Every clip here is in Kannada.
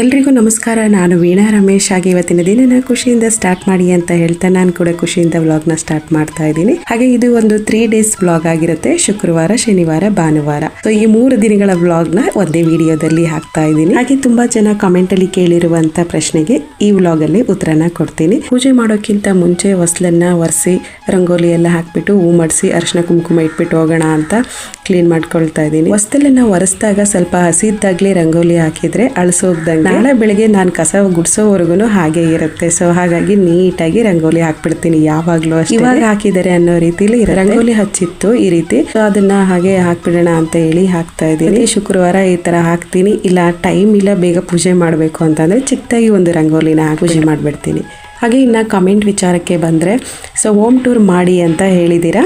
ಎಲ್ರಿಗೂ ನಮಸ್ಕಾರ. ನಾನು ವೀಣಾ ರಮೇಶ್ ಆಗಿ ಇವತ್ತಿನ ದಿನನ ಖುಷಿಯಿಂದ ಸ್ಟಾರ್ಟ್ ಮಾಡಿ ಅಂತ ಹೇಳ್ತಾ ನಾನು ಕೂಡ ಖುಷಿಯಿಂದ ವ್ಲಾಗ್ನ ಸ್ಟಾರ್ಟ್ ಮಾಡ್ತಾ ಇದ್ದೀನಿ. ಹಾಗೆ ಇದು ಒಂದು ತ್ರೀ ಡೇಸ್ ವ್ಲಾಗ್ ಆಗಿರುತ್ತೆ. ಶುಕ್ರವಾರ, ಶನಿವಾರ, ಭಾನುವಾರ. ಸೊ ಈ ಮೂರು ದಿನಗಳ ವ್ಲಾಗ್ನ ಒಂದೇ ವಿಡಿಯೋದಲ್ಲಿ ಹಾಕ್ತಾ ಇದ್ದೀನಿ. ಹಾಗೆ ತುಂಬಾ ಜನ ಕಾಮೆಂಟ್ ಅಲ್ಲಿ ಕೇಳಿರುವಂತ ಪ್ರಶ್ನೆಗೆ ಈ ವ್ಲಾಗ್ ಅಲ್ಲಿ ಉತ್ತರನ ಕೊಡ್ತೀನಿ. ಪೂಜೆ ಮಾಡೋಕ್ಕಿಂತ ಮುಂಚೆ ಹೊಸ್ಲನ್ನ ಒರೆಸಿ ರಂಗೋಲಿ ಎಲ್ಲ ಹಾಕ್ಬಿಟ್ಟು ಹೂ ಮಾಡಿಸಿ ಅರಿಶಿನ ಕುಂಕುಮ ಇಟ್ಬಿಟ್ಟು ಹೋಗೋಣ ಅಂತ ಕ್ಲೀನ್ ಮಾಡ್ಕೊಳ್ತಾ ಇದ್ದೀನಿ. ಹೊಸ್ತಲನ್ನ ಒರೆಸಿದಾಗ ಸ್ವಲ್ಪ ಹಸಿದ್ದಾಗ್ಲೇ ರಂಗೋಲಿ ಹಾಕಿದ್ರೆ ಅಳಿಸೋಗ್ದಂಗೆ ನಾಳೆ ಬೆಳಿಗ್ಗೆ ನಾನು ಕಸ ಗುಡ್ಸೋವರೆಗೂ ಹಾಗೆ ಇರುತ್ತೆ. ಸೊ ಹಾಗಾಗಿ ನೀಟಾಗಿ ರಂಗೋಲಿ ಹಾಕ್ಬಿಡ್ತೀನಿ ಯಾವಾಗ್ಲೂ ಅಷ್ಟೇ. ಇವಾಗ ಹಾಕಿದ್ದಾರೆ ಅನ್ನೋ ರೀತಿಲಿ. ರಂಗೋಲಿ ಹಚ್ಚಿತ್ತು ಈ ರೀತಿ. ಸೊ ಅದನ್ನ ಹಾಗೆ ಹಾಕ್ಬಿಡೋಣ ಅಂತ ಹೇಳಿ ಹಾಕ್ತಾ ಇದ್ದೀನಿ. ಶುಕ್ರವಾರ ಈ ತರ ಹಾಕ್ತೀನಿ. ಇಲ್ಲ ಟೈಮ್ ಇಲ್ಲ ಬೇಗ ಪೂಜೆ ಮಾಡಬೇಕು ಅಂತಂದ್ರೆ ಚಿಕ್ಕದಾಗಿ ಒಂದು ರಂಗೋಲಿನ ಪೂಜೆ ಮಾಡಿಬಿಡ್ತೀನಿ. ಹಾಗೆ ಇನ್ನು ಕಮೆಂಟ್ ವಿಚಾರಕ್ಕೆ ಬಂದರೆ ಸೊ ಹೋಮ್ ಟೂರ್ ಮಾಡಿ ಅಂತ ಹೇಳಿದ್ದೀರಾ?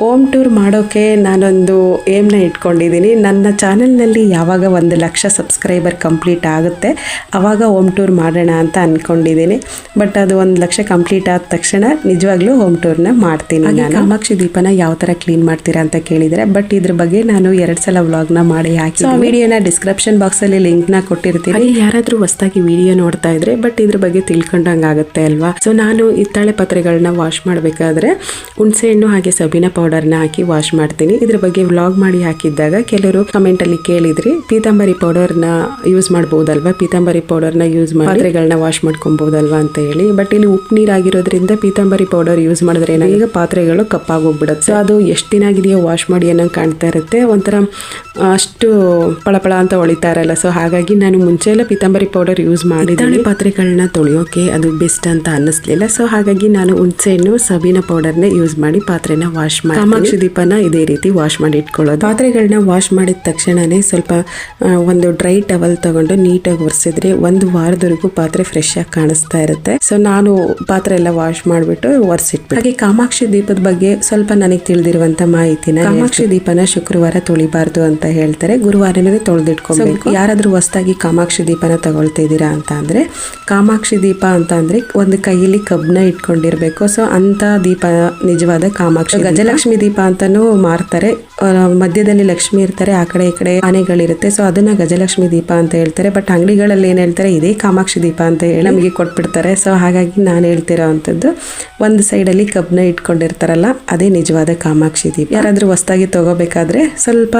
ಹೋಮ್ ಟೂರ್ ಮಾಡೋಕ್ಕೆ ನಾನೊಂದು ಏಮ್ನ ಇಟ್ಕೊಂಡಿದ್ದೀನಿ. ನನ್ನ ಚಾನಲ್ನಲ್ಲಿ ಯಾವಾಗ ಒಂದು ಲಕ್ಷ ಸಬ್ಸ್ಕ್ರೈಬರ್ ಕಂಪ್ಲೀಟ್ ಆಗುತ್ತೆ ಆವಾಗ ಹೋಮ್ ಟೂರ್ ಮಾಡೋಣ ಅಂತ ಅಂದ್ಕೊಂಡಿದ್ದೀನಿ ಬಟ್ ಅದು ಒಂದು ಲಕ್ಷ ಕಂಪ್ಲೀಟ್ ಆದ ತಕ್ಷಣ ನಿಜವಾಗ್ಲೂ ಹೋಮ್ ಟೂರ್ನ ಮಾಡ್ತೀನಿ ನಾನು. ಕಾಮಾಕ್ಷಿ ದೀಪನ ಯಾವ ಥರ ಕ್ಲೀನ್ ಮಾಡ್ತೀರಾ ಅಂತ ಕೇಳಿದರೆ ಬಟ್ ಇದ್ರ ಬಗ್ಗೆ ನಾನು ಎರಡು ಸಲ ವ್ಲಾಗ್ನ ಮಾಡಿ ಹಾಕಿ ಆ ವಿಡಿಯೋನ ಡಿಸ್ಕ್ರಿಪ್ಷನ್ ಬಾಕ್ಸಲ್ಲಿ ಲಿಂಕ್ನ ಕೊಟ್ಟಿರ್ತೀನಿ. ಯಾರಾದರೂ ಹೊಸದಾಗಿ ವಿಡಿಯೋ ನೋಡ್ತಾ ಇದ್ರೆ ಬಟ್ ಇದ್ರ ಬಗ್ಗೆ ತಿಳ್ಕೊಂಡಂಗೆ ಆಗುತ್ತೆ ಅಲ್ವಾ? ಸೊ ನಾನು ಹಿತ್ತಾಳೆ ಪಾತ್ರೆಗಳನ್ನ ವಾಶ್ ಮಾಡಬೇಕಾದ್ರೆ ಹುಣಸೆಹಣ್ಣು ಹಾಗೆ ಸಬೀನ ಪೌಡರ್ನ ಹಾಕಿ ವಾಶ್ ಮಾಡ್ತೀನಿ. ಇದ್ರ ಬಗ್ಗೆ ವ್ಲಾಗ್ ಮಾಡಿ ಹಾಕಿದ್ದಾಗ ಕೆಲವರು ಕಮೆಂಟ್ ಅಲ್ಲಿ ಕೇಳಿದ್ರಿ, ಪೀತಾಂಬರಿ ಪೌಡರ್ನ ಯೂಸ್ ಮಾಡ್ಬೋದಲ್ವಾ? ಪೀತಾಂಬರಿ ಪೌಡರ್ನ ಯೂಸ್ ಮಾಡಿ ಪಾತ್ರೆಗಳನ್ನ ವಾಶ್ ಮಾಡ್ಕೊಬೋದಲ್ವಾ ಅಂತ ಹೇಳಿ. ಬಟ್ ಇಲ್ಲಿ ಉಪ್ಪು ನೀರಾಗಿರೋದ್ರಿಂದ ಪೀತಾಂಬರಿ ಪೌಡರ್ ಯೂಸ್ ಮಾಡಿದ್ರೆ ಈಗ ಪಾತ್ರೆಗಳು ಕಪ್ಪಾಗೋಗ್ಬಿಡುತ್ತೆ. ಸೊ ಅದು ಎಷ್ಟು ದಿನ ಆಗಿದೆಯೋ ವಾಶ್ ಮಾಡಿ ಅನ್ನೋ ಕಾಣ್ತಾ ಇರುತ್ತೆ. ಒಂಥರ, ಅಷ್ಟು ಪಳಪಳ ಅಂತ ಹೊಳಿತಾ ಇರಲ್ಲ. ಸೊ ಹಾಗಾಗಿ ನಾನು ಮುಂಚೆ ಎಲ್ಲ ಪೀತಾಂಬರಿ ಪೌಡರ್ ಯೂಸ್ ಮಾಡಿದ್ದಾಳೆ ಪಾತ್ರೆಗಳನ್ನ ತೊಳೆಯೋಕೆ ಅದು ಬೆಸ್ಟ್ ಅಂತ ಅನ್ನಿಸ್ಲಿಲ್ಲ. ಸೊ ಹಾಗಾಗಿ ನಾನು ಹುಣಸೆಹಣ್ಣು ಸಬೀನ ಪೌಡರ್ನ ಯೂಸ್ ಮಾಡಿ ಪಾತ್ರೆನ ವಾಶ್ ಮಾಡಿ ಕಾಮಾಕ್ಷಿ ದೀಪನ ಇದೇ ರೀತಿ ವಾಶ್ ಮಾಡಿ ಇಟ್ಕೊಳ್ಳೋದು. ಪಾತ್ರೆಗಳನ್ನ ವಾಶ್ ಮಾಡಿದ ತಕ್ಷಣನೇ ಸ್ವಲ್ಪ ಒಂದು ಡ್ರೈ ಟವಲ್ ತಗೊಂಡು ನೀಟಾಗಿ ಒರೆಸಿದ್ರೆ ಒಂದು ವಾರದವರೆಗೂ ಪಾತ್ರೆ ಫ್ರೆಶ್ ಆಗಿ ಕಾಣಿಸ್ತಾ ಇರುತ್ತೆ. ಸೊ ನಾನು ಪಾತ್ರೆ ಎಲ್ಲ ವಾಶ್ ಮಾಡಿಬಿಟ್ಟು ಒರೆಸಿಟ್ಬಿಟ್ಟು. ಹಾಗೆ ಕಾಮಾಕ್ಷಿ ದೀಪದ ಬಗ್ಗೆ ಸ್ವಲ್ಪ ನನಗೆ ತಿಳಿದಿರುವಂತ ಮಾಹಿತಿನ ಕಾಮಾಕ್ಷಿ ದೀಪನ ಶುಕ್ರವಾರ ತೊಳಿಬಾರ್ದು ಅಂತ ಹೇಳ್ತಾರೆ. ಗುರುವಾರನೇ ತೊಳೆದಿಟ್ಕೊಬೇಕು. ಯಾರಾದ್ರೂ ಹೊಸದಾಗಿ ಕಾಮಾಕ್ಷಿ ದೀಪನ ತಗೊಳ್ತಾ ಇದ್ದೀರಾ ಅಂತ ಅಂದ್ರೆ ಕಾಮಾಕ್ಷಿ ದೀಪ ಅಂತ ಅಂದ್ರೆ ಒಂದು ಕೈಯಲ್ಲಿ ಕಬ್ನ ಇಟ್ಕೊಂಡಿರ್ಬೇಕು. ಸೊ ಅಂತ ದೀಪ, ನಿಜವಾದ ಕಾಮಾಕ್ಷಿ ಗಜಲಕ್ಷ್ಮಿ ದೀಪ ಅಂತಾನೂ ಮಾರ್ತಾರೆ. ಮಧ್ಯದಲ್ಲಿ ಲಕ್ಷ್ಮಿ ಇರ್ತಾರೆ, ಆ ಕಡೆ ಈ ಕಡೆ ಆನೆಗಳಿರುತ್ತೆ. ಸೊ ಅದನ್ನ ಗಜಲಕ್ಷ್ಮಿ ದೀಪ ಅಂತ ಹೇಳ್ತಾರೆ. ಬಟ್ ಅಂಗಡಿಗಳಲ್ಲಿ ಏನ್ ಹೇಳ್ತಾರೆ? ಇದೇ ಕಾಮಾಕ್ಷಿ ದೀಪ ಅಂತ ಹೇಳಿ ನಮಗೆ ಕೊಟ್ಬಿಡ್ತಾರೆ. ಸೊ ಹಾಗಾಗಿ ನಾನು ಹೇಳ್ತಿರೋ ಅಂಥದ್ದು, ಒಂದು ಸೈಡಲ್ಲಿ ಕಬ್ನ ಇಟ್ಕೊಂಡಿರ್ತಾರಲ್ಲ, ಅದೇ ನಿಜವಾದ ಕಾಮಾಕ್ಷಿ ದೀಪ. ಯಾರಾದರೂ ಹೊಸದಾಗಿ ತಗೋಬೇಕಾದ್ರೆ ಸ್ವಲ್ಪ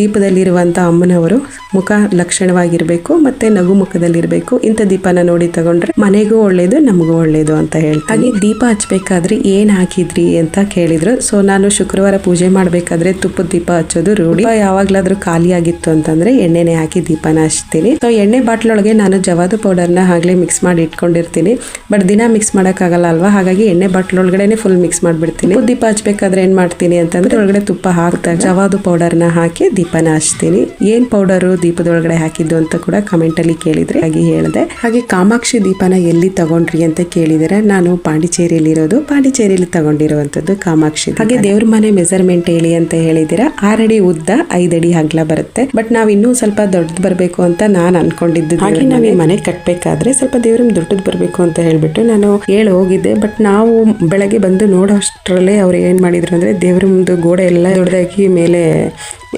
ದೀಪದಲ್ಲಿ ದೀಪದಲ್ಲಿರುವಂಥ ಅಮ್ಮನವರು ಮುಖ ಲಕ್ಷಣವಾಗಿರಬೇಕು, ಮತ್ತೆ ನಗು ಮುಖದಲ್ಲಿರ್ಬೇಕು. ಇಂಥ ದೀಪನ ನೋಡಿ ತಗೊಂಡ್ರೆ ಮನೆಗೂ ಒಳ್ಳೇದು ನಮಗೂ ಒಳ್ಳೇದು ಅಂತ ಹೇಳ್ತಾರೆ ಹಾಗೆ ದೀಪ ಹಚ್ಬೇಕಾದ್ರೆ ಏನ್ ಹಾಕಿದ್ರಿ ಅಂತ ಕೇಳಿದ್ರು. ಸೊ ನಾನು ಶುಕ್ರವಾರ ಪೂಜೆ ಮಾಡ್ಬೇಕಾದ್ರೆ ತುಪ್ಪದ ದೀಪ ಹಚ್ಚೋದು ರೂಢಿ. ಯಾವಾಗಲಾದರೂ ಖಾಲಿ ಆಗಿತ್ತು ಅಂತಂದ್ರೆ ಎಣ್ಣೆನೆ ಹಾಕಿ ದೀಪನ ಹಚ್ತೀನಿ. ಸೊ ಎಣ್ಣೆ ಬಾಟ್ಲೊಳಗೆ ನಾನು ಜವಾದು ಪೌಡರ್ನ ಆಗಲೇ ಮಿಕ್ಸ್ ಮಾಡಿ ಇಟ್ಕೊಂಡಿರ್ತೀನಿ. ಬಟ್ ದಿನ ಮಿಕ್ಸ್ ಮಾಡೋಕ್ಕಾಗಲ್ಲ ಅಲ್ವಾ? ಹಾಗಾಗಿ ಎಣ್ಣೆ ಬಾಟ್ಲೊಳಗಡೆನೆ ಫುಲ್ ಮಿಕ್ಸ್ ಮಾಡ್ಬಿಡ್ತೀನಿ. ದೀಪ ಹಚ್ಬೇಕಾದ್ರೆ ಏನ್ ಮಾಡ್ತೀನಿ ಅಂತಂದ್ರೆ ಒಳಗಡೆ ತುಪ್ಪ ಹಾಕ್ತಾ ಜವಾದು ಪೌಡರ್ನ ಹಾಕಿ ದೀಪನ ಹಚ್ತೀನಿ. ಏನ್ ಪೌಡರು ದೀಪದೊಳಗಡೆ ಹಾಕಿದ್ದು ಅಂತ ಕೂಡ ಕಮೆಂಟ್ ಅಲ್ಲಿ ಕೇಳಿದ್ರೆ ಹಾಗೆ ಹೇಳಿದೆ. ಹಾಗೆ ಕಾಮಾಕ್ಷಿ ದೀಪನ ಎಲ್ಲಿ ತಗೊಂಡ್ರಿ ಅಂತ ಕೇಳಿದರೆ ನಾನು ಪಾಂಡಿಚೇರಿಯಲ್ಲಿರೋದು. ಪಾಂಡಿಚೇರಿಯಲ್ಲಿ ತಗೊಂಡಿರುವಂಥದ್ದು ಕಾಮಾಕ್ಷಿ ಹಾಗೆ ದೇವ್ರ ಮನೆ ಮೆಸರ್ಮೆಂಟ್ ಹೇಳಿ ಅಂತ ಹೇಳಿದಿರಾ ಆರಡಿ ಉದ್ದ ಐದಡಿ ಅಗಲ ಬರುತ್ತೆ. ಬಟ್ ನಾವ್ ಇನ್ನೂ ಸ್ವಲ್ಪ ದೊಡ್ಡದು ಬರಬೇಕು ಅಂತ ನಾನು ಅನ್ಕೊಂಡಿದ್ದು ಹಾಗೆ ನಾವು ಈ ಮನೆ ಕಟ್ಟಬೇಕಾದ್ರೆ ಸ್ವಲ್ಪ ದೇವ್ರ ದೊಡ್ಡದು ಬರಬೇಕು ಅಂತ ಹೇಳ್ಬಿಟ್ಟು ನಾನು ಹೇಳಿ ಹೋಗಿದ್ದೆ. ಬಟ್ ನಾವು ಬೆಳಗ್ಗೆ ಬಂದು ನೋಡೋ ಅಷ್ಟರಲ್ಲೇ ಅವ್ರು ಏನ್ ಮಾಡಿದ್ರು ಅಂದ್ರೆ ದೇವ್ರಮ್ದು ಮುಂದೆ ಗೋಡೆ ಎಲ್ಲ ದೊಡ್ಡದಾಗಿ ಮೇಲೆ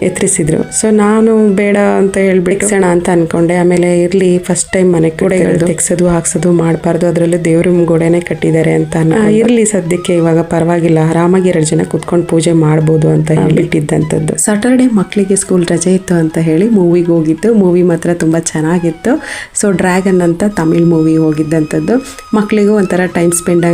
ಎತ್ತರಿಸಿದ್ರು ಸೊ ನಾನು ಬೇಡ ಅಂತ ಹೇಳ್ಬಿಡ್ಸೋಣ ಅಂತ ಅನ್ಕೊಂಡೆ. ಆಮೇಲೆ ಇರ್ಲಿ ಫಸ್ಟ್ ಟೈಮ್ ಮನೆ ಗೋಡೆಗಳು ತೆಗ್ಸೋದು ಹಾಕ್ಸೋದು ಮಾಡಬಾರ್ದು. ಅದರಲ್ಲೂ ದೇವ್ರ ಗೋಡೆನೆ ಕಟ್ಟಿದ್ದಾರೆ ಅಂತ ಇರ್ಲಿ ಸದ್ಯಕ್ಕೆ ಇವಾಗ ಪರವಾಗಿಲ್ಲ. ಆರಾಮಾಗಿ ಎರಡು ಜನ ಕುತ್ಕೊಂಡು ಪೂಜೆ ಮಾಡ್ಬೋದು ಅಂತ ಹೇಳ್ಬಿಟ್ಟಿದ್ದಂಥದ್ದು. ಸಾಟರ್ಡೆ ಮಕ್ಕಳಿಗೆ ಸ್ಕೂಲ್ ರಜೆ ಇತ್ತು ಅಂತ ಹೇಳಿ ಮೂವಿಗೆ ಹೋಗಿದ್ದು. ಮೂವಿ ಮಾತ್ರ ತುಂಬ ಚೆನ್ನಾಗಿತ್ತು. ಸೊ ಡ್ರ್ಯಾಗನ್ ಅಂತ ತಮಿಳ್ ಮೂವಿ ಹೋಗಿದ್ದಂಥದ್ದು. ಮಕ್ಕಳಿಗೂ ಒಂಥರ ಟೈಮ್ ಸ್ಪೆಂಡ್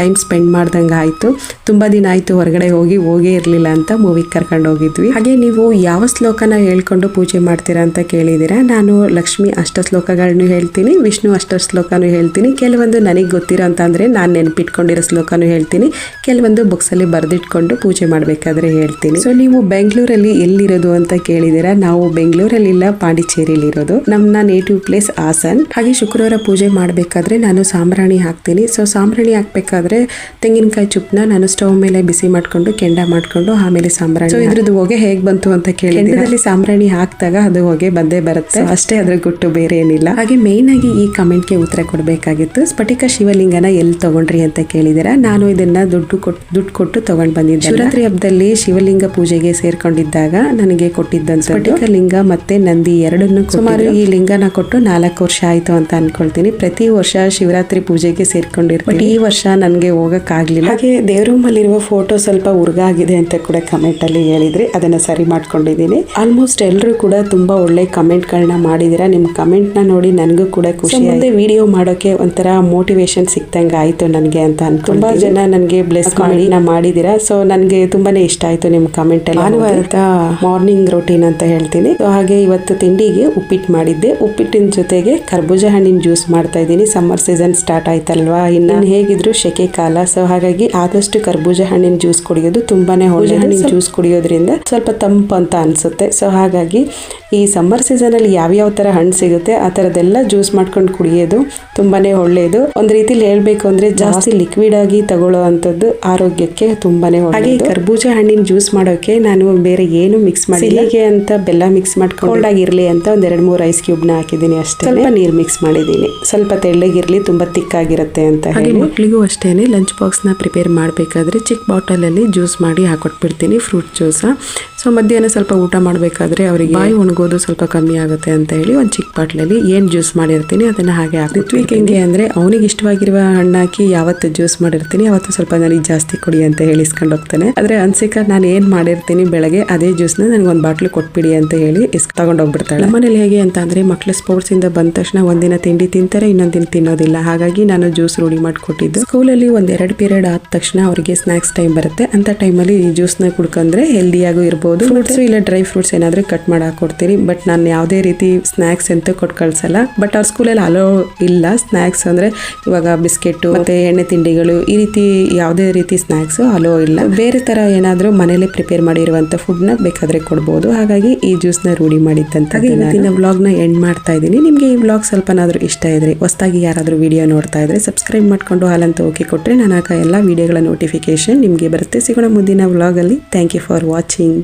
ಟೈಮ್ ಸ್ಪೆಂಡ್ ಮಾಡ್ದಂಗೆ ಆಯಿತು ತುಂಬ ದಿನ ಆಯಿತು ಹೊರಗಡೆ ಹೋಗಿ ಹೋಗೇ ಇರಲಿಲ್ಲ ಅಂತ ಮೂವಿಗೆ ಕರ್ಕೊಂಡು ಹೋಗಿದ್ವಿ ಹಾಗೆ ನೀವು ಯಾವ ಶ್ಲೋಕನ ಹೇಳ್ಕೊಂಡು ಪೂಜೆ ಮಾಡ್ತೀರಾ ಅಂತ ಕೇಳಿದ್ದೀರಾ? ನಾನು ಲಕ್ಷ್ಮಿ ಅಷ್ಟ ಶ್ಲೋಕಗಳನ್ನು ಹೇಳ್ತೀನಿ ವಿಷ್ಣು ಅಷ್ಟ ಶ್ಲೋಕನೂ ಹೇಳ್ತೀನಿ. ಕೆಲವೊಂದು ನನಗೆ ಗೊತ್ತಿರೋ ಅಂತ ಅಂದರೆ ನಾನು ನೆನಪಿಟ್ಕೊಂಡಿರೋ ಶ್ಲೋಕನೂ ಹೇಳ್ತೀನಿ. ಕೆಲವೊಂದು ಬುಕ್ಸಲ್ಲಿ ಬರೆದಿಟ್ಕೊಂಡು ಪೂಜೆ ಮಾಡಬೇಕಾದ್ರೆ ಹೇಳ್ತೀನಿ. ಸೊ ನೀವು ಬೆಂಗಳೂರಲ್ಲಿ ಎಲ್ಲಿರೋದು ಅಂತ ಕೇಳಿದ್ದೀರಾ? ನಾವು ಬೆಂಗಳೂರಲ್ಲಿ ಇಲ್ಲ ಪಾಂಡಿಚೇರಿಯಲ್ಲಿ ಇರೋದು ನಮ್ಮ ನೇಟಿವ್ ಪ್ಲೇಸ್ ಹಾಸನ್. ಹಾಗೆ ಶುಕ್ರವಾರ ಪೂಜೆ ಮಾಡಬೇಕಾದ್ರೆ ನಾನು ಸಾಂಬ್ರಾಣಿ ಹಾಕ್ತೀನಿ. ಸೊ ಸಾಂಬ್ರಾಣಿ ಹಾಕಬೇಕಾದ್ರೆ ತೆಂಗಿನಕಾಯಿ ಚುಪ್ಪನ ನಾನು ಸ್ಟವ್ ಮೇಲೆ ಬಿಸಿ ಮಾಡ್ಕೊಂಡು ಕೆಂಡ ಮಾಡ್ಕೊಂಡು ಆಮೇಲೆ ಸಾಂಬ್ರಾಣಿ ಸೊ ಇದ್ರದ್ದು ಹೊಗೆ ಹೇಗೆ ಬಂತು ಅಂತ ಕೇಳಿದ್ರೆ ಸಾಂಬ್ರಾಣಿ ಹಾಕಿದಾಗ ಅದು ಹೊಗೆ ಬಂದೇ ಬರುತ್ತೆ. ಅಷ್ಟೇ ಅದ್ರ ಗುಟ್ಟು ಬೇರೆ ಏನಿಲ್ಲ. ಹಾಗೆ ಮೇನ್ ಆಗಿ ಈ ಕಮೆಂಟ್ಗೆ ಉತ್ತರ ಕೊಡಬೇಕಾಗಿತ್ತು. ಸ್ಫಟಿಕ ಶಿವಲಿಂಗನ ಎಲ್ಲಿ ತಗೊಂಡ್ರಿ ಅಂತ ಕೇಳಿದಿರ ನಾನು ಇದನ್ನ ದುಡ್ಡು ಕೊಟ್ಟು ದುಡ್ಡು ಕೊಟ್ಟು ತಗೊಂಡ್ ಬಂದಿದ್ದೆ ಶಿವರಾತ್ರಿ ಹಬ್ಬದಲ್ಲಿ ಶಿವಲಿಂಗ ಪೂಜೆಗೆ ಸೇರ್ಕೊಂಡಿದ್ದಾಗ ನನಗೆ ಕೊಟ್ಟಿದ್ದಂತ ಸ್ಫಟಿಕ ಲಿಂಗ ಮತ್ತೆ ನಂದಿ ಎರಡನ್ನು ಸುಮಾರು ಈ ಲಿಂಗನ ಕೊಟ್ಟು ನಾಲ್ಕು ವರ್ಷ ಆಯ್ತು ಅಂತ ಅನ್ಕೊಳ್ತೀನಿ. ಪ್ರತಿ ವರ್ಷ ಶಿವರಾತ್ರಿ ಪೂಜೆಗೆ ಸೇರ್ಕೊಂಡಿರ್ತೀನಿ. ಬಟ್ ಈ ವರ್ಷ ನನಗೆ ಹೋಗಕ್ ಆಗ್ಲಿಲ್ಲ ಹಾಗೆ ದೇವ್ರೂಮಲ್ಲಿರುವ ಅಲ್ಲಿರುವ ಫೋಟೋ ಸ್ವಲ್ಪ ಉರ್ಗಾಗಿದೆ ಅಂತ ಕೂಡ ಕಮೆಂಟ್ ಅಲ್ಲಿ ಹೇಳಿದ್ರಿ. ಅದನ್ನ ಸರಿ ಮಾಡ್ಕೊಂಡಿದ್ದೀನಿ. ಆಲ್ಮೋಸ್ಟ್ ಎಲ್ಲರೂ ಕೂಡ ತುಂಬಾ ಒಳ್ಳೆ ಕಮೆಂಟ್ ಗಳನ್ನ ನಿಮ್ಮ ನಿಮ್ ಕಮೆಂಟ್ನ ನೋಡಿ ನನಗೂ ಕೂಡ ಖುಷಿ ಮುಂದೆ ವಿಡಿಯೋ ಮಾಡೋಕೆ ಒಂಥರ ಮೋಟಿವೇಶನ್ ಸಿಕ್ತಂಗ ಆಯ್ತು ನನಗೆ ಅಂತ ಅನ್ಕೊಂಡು ತುಂಬಾ ಜನ ನನಗೆ ಬ್ಲೆಸ್ ಮಾಡಿ ನಾ ಮಾಡಿದೀರಾ ಸೊ ನನಗೆ ತುಂಬಾನೇ ಇಷ್ಟ ಆಯ್ತು ನಿಮ್ ಕಮೆಂಟ್ ಎಲ್ಲ ಭಾನುವಾರದ ಮಾರ್ನಿಂಗ್ ರೊಟೀನ್ ಅಂತ ಹೇಳ್ತೀನಿ. ಹಾಗೆ ಇವತ್ತು ತಿಂಡಿಗೆ ಉಪ್ಪಿಟ್ಟು ಮಾಡಿದ್ದೆ. ಉಪ್ಪಿಟ್ಟಿನ ಜೊತೆಗೆ ಕರ್ಬೂಜ ಹಣ್ಣಿನ ಜ್ಯೂಸ್ ಮಾಡ್ತಾ ಇದ್ದೀನಿ. ಸಮ್ಮರ್ ಸೀಸನ್ ಸ್ಟಾರ್ಟ್ ಆಯ್ತಲ್ವಾ? ಇನ್ನು ಹೇಗಿದ್ರು ಶೆಕೆ ಕಾಲ. ಸೊ ಹಾಗಾಗಿ ಆದಷ್ಟು ಕರ್ಬೂಜ ಹಣ್ಣಿನ ಜ್ಯೂಸ್ ಕುಡಿಯೋದು ತುಂಬಾನೇ ಒಳ್ಳೆ ಹಣ್ಣಿನ ಜ್ಯೂಸ್ ಕುಡಿಯೋದ್ರಿಂದ ಸ್ವಲ್ಪ ತಂಪು ಅಂತ ಅನ್ಸುತ್ತೆ. ಸೊ ಹಾಗಾಗಿ ಈ ಸಮ್ಮರ್ ಸೀಸನಲ್ಲಿ ಯಾವ್ಯಾವ ಥರ ಹಣ್ಣು ಸಿಗುತ್ತೆ ಆ ಥರದ್ದೆಲ್ಲ ಜ್ಯೂಸ್ ಮಾಡ್ಕೊಂಡು ಕುಡಿಯೋದು ತುಂಬಾನೇ ಒಳ್ಳೆಯದು ಒಂದು ರೀತಿಲಿ ಹೇಳಬೇಕು ಅಂದರೆ ಜಾಸ್ತಿ ಲಿಕ್ವಿಡ್ ಆಗಿ ತಗೊಳ್ಳೋ ಅಂಥದ್ದು ಆರೋಗ್ಯಕ್ಕೆ ತುಂಬಾ ಹಾಗೆ ಕರ್ಬೂಜ ಹಣ್ಣಿನ ಜ್ಯೂಸ್ ಮಾಡೋಕ್ಕೆ ನಾನು ಬೇರೆ ಏನು ಮಿಕ್ಸ್ ಮಾಡಿ ಹೀಗೆ ಅಂತ ಬೆಲ್ಲ ಮಿಕ್ಸ್ ಮಾಡ್ಕೊಂಡು ಕೋಲ್ಡ್ ಆಗಿರಲಿ ಅಂತ ಒಂದು ಎರಡು ಮೂರು ಐಸ್ ಕ್ಯೂಬ್ನ ಹಾಕಿದ್ದೀನಿ ಅಷ್ಟೇ. ಸ್ವಲ್ಪ ನೀರು ಮಿಕ್ಸ್ ಮಾಡಿದ್ದೀನಿ. ಸ್ವಲ್ಪ ತೆಳ್ಳಗಿರಲಿ ತುಂಬ ತಿಕ್ಕಾಗಿರುತ್ತೆ ಅಂತ ಹೇಳಿ. ಮಕ್ಕಳಿಗೂ ಅಷ್ಟೇ ಲಂಚ್ ಬಾಕ್ಸ್ನ ಪ್ರಿಪೇರ್ ಮಾಡಬೇಕಾದ್ರೆ ಚಿಕ್ಕ ಬಾಟಲಲ್ಲಿ ಜ್ಯೂಸ್ ಮಾಡಿ ಹಾಕೊಟ್ಬಿಡ್ತೀನಿ ಫ್ರೂಟ್ ಜ್ಯೂಸ್ ಸೊ ಮಧ್ಯಾಹ್ನ ಸ್ವಲ್ಪ ಊಟ ಮಾಡಬೇಕಾದ್ರೆ ಅವರಿಗೆ ಬಾಯಿ ಒಣಗೋದು ಸ್ವಲ್ಪ ಕಮ್ಮಿ ಆಗುತ್ತೆ ಅಂತ ಹೇಳಿ ಒಂದು ಚಿಕ್ಕ ಬಾಟ್ಲಲ್ಲಿ ಏನು ಜ್ಯೂಸ್ ಮಾಡಿರ್ತೀನಿ ಅದನ್ನು ಹಾಗೆ ಹಾಕ್ಬಿಟ್ಟು ಹೆಂಗೆ ಅಂದರೆ ಅವನಿಗೆ ಇಷ್ಟವಾಗಿರುವ ಹಣ್ಣು ಹಾಕಿ ಯಾವತ್ತು ಜ್ಯೂಸ್ ಮಾಡಿರ್ತೀನಿ ಅವತ್ತು ಸ್ವಲ್ಪ ನನಗೆ ಜಾಸ್ತಿ ಕೊಡಿ ಅಂತ ಹೇಳಿಸ್ಕೊಂಡು ಹೋಗ್ತಾನೆ. ಆದರೆ ಅನ್ಸಿಕ ನಾನು ಏನು ಮಾಡಿರ್ತೀನಿ ಬೆಳಗ್ಗೆ ಅದೇ ಜ್ಯೂಸ್ನ ನನಗೆ ಒಂದು ಬಾಟ್ಲು ಕೊಟ್ಬಿಡಿ ಅಂತ ಹೇಳಿ ಇಸ್ ತಗೊಂಡೋಗ್ಬಿಡ್ತಾಳೆ ಮನೇಲಿ ಹೇಗೆ ಅಂತ ಅಂದರೆ ಮಕ್ಳು ಸ್ಪೋರ್ಟ್ಸಿಂದ ಬಂದ ತಕ್ಷಣ ಒಂದಿನ ತಿಂಡಿ ತಿಂತಾರೆ ಇನ್ನೊಂದಿನ ದಿನ ತಿನ್ನೋದಿಲ್ಲ. ಹಾಗಾಗಿ ನಾನು ಜ್ಯೂಸ್ ರೂಢಿ ಮಾಡಿಕೊಟ್ಟಿದ್ದು. ಸ್ಕೂಲಲ್ಲಿ ಒಂದೆರಡು ಎರಡು ಪೀರಿಯಡ್ ಆದ ತಕ್ಷಣ ಅವರಿಗೆ ಸ್ನಾಕ್ಸ್ ಟೈಮ್ ಬರುತ್ತೆ. ಅಂತ ಟೈಮಲ್ಲಿ ಈ ಜ್ಯೂಸ್ನ ಕುಡ್ಕೊಂಡ್ರೆ ಹೆಲ್ದಿಯಾಗೂ ಇರ್ಬೋದು. ಫ್ರೂಟ್ಸ್ ಇಲ್ಲ ಡ್ರೈ ಫ್ರೂಟ್ಸ್ ಏನಾದ್ರೂ ಕಟ್ ಮಾಡಿ ಕೊಡ್ತೀನಿ ಬಟ್ ನಾನು ಯಾವುದೇ ರೀತಿ ಸ್ನಾಕ್ಸ್ ಅಂತ ಕೊಟ್ಟು ಕಳ್ಸಲ್ಲ. ಬಟ್ ಅವ್ರ ಸ್ಕೂಲಲ್ಲಿ ಅಲೋ ಇಲ್ಲ ಸ್ನಾಕ್ಸ್ ಅಂದ್ರೆ ಇವಾಗ ಬಿಸ್ಕೆಟ್ ಮತ್ತೆ ಎಣ್ಣೆ ತಿಂಡಿಗಳು ಈ ರೀತಿ ಯಾವುದೇ ರೀತಿ ಸ್ನಾಕ್ಸ್ ಅಲೋ ಇಲ್ಲ. ಬೇರೆ ತರ ಏನಾದ್ರೂ ಮನೇಲಿ ಪ್ರಿಪೇರ್ ಮಾಡಿರುವಂತ ಫುಡ್ನ ಬೇಕಾದ್ರೆ ಕೊಡ್ಬೋದು. ಹಾಗಾಗಿ ಈ ಜ್ಯೂಸ್ನ ರೂಢಿ ಮಾಡಿದ್ದಂತ ಇವತ್ತಿನ ನ ಎಂಡ್ ಮಾಡ್ತಾ ಇದ್ದೀನಿ. ನಿಮ್ಗೆ ಈ ವ್ಲಾಗ್ ಸ್ವಲ್ಪನಾದ್ರೂ ಇಷ್ಟ ಇದ್ರೆ ಹೊಸದಾಗಿ ಯಾರಾದ್ರೂ ವಿಡಿಯೋ ನೋಡ್ತಾ ಇದ್ರೆ ಸಬ್ಸ್ಕ್ರೈಬ್ ಮಾಡ್ಕೊಂಡು ಹಾಲಂತ ಓಕೆ ಕೊಟ್ರೆ ನಾನು ಆಗ ಎಲ್ಲ ವಿಡಿಯೋಗಳ ನೋಟಿಫಿಕೇಶನ್ ನಿಮಗೆ ಬರುತ್ತೆ. ಸಿಗೋಣ ಮುಂದಿನ ವ್ಲಾಗ್ ಅಲ್ಲಿ. Thank you for watching